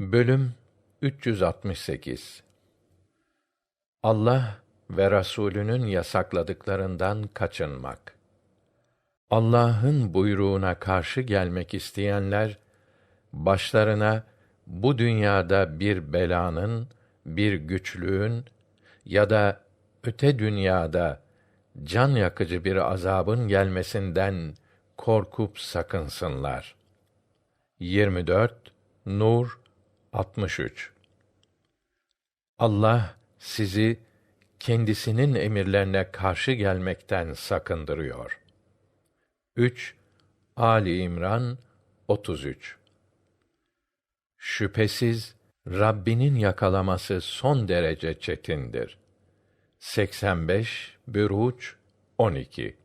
Bölüm 368 Allah ve Rasulünün yasakladıklarından kaçınmak. Allah'ın buyruğuna karşı gelmek isteyenler başlarına bu dünyada bir belanın, bir güçlüğün ya da öte dünyada can yakıcı bir azabın gelmesinden korkup sakınsınlar. 24 Nur 63 Allah sizi kendisinin emirlerine karşı gelmekten sakındırıyor. 3 Ali İmran 33 Şüphesiz Rabbinin yakalaması son derece çetindir. 85 Büruç 12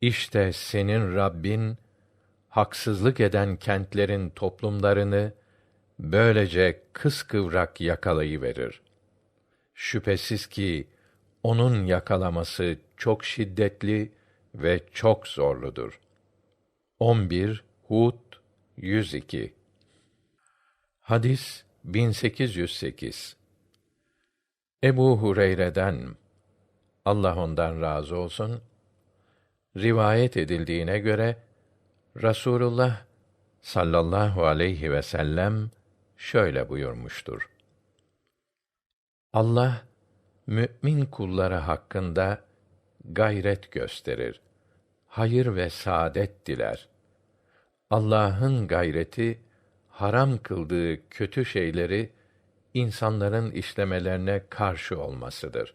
İşte senin Rabbin haksızlık eden kentlerin toplumlarını böylece kıskıvrak yakalayıverir. Şüphesiz ki onun yakalaması çok şiddetli ve çok zorludur. 11 Hud 102 Hadis 1808 Ebu Hureyre'den Allah ondan razı olsun rivayet edildiğine göre Rasulullah sallallahu aleyhi ve sellem şöyle buyurmuştur. Allah mümin kulları hakkında gayret gösterir. Hayır ve saadet diler. Allah'ın gayreti haram kıldığı kötü şeyleri insanların işlemelerine karşı olmasıdır.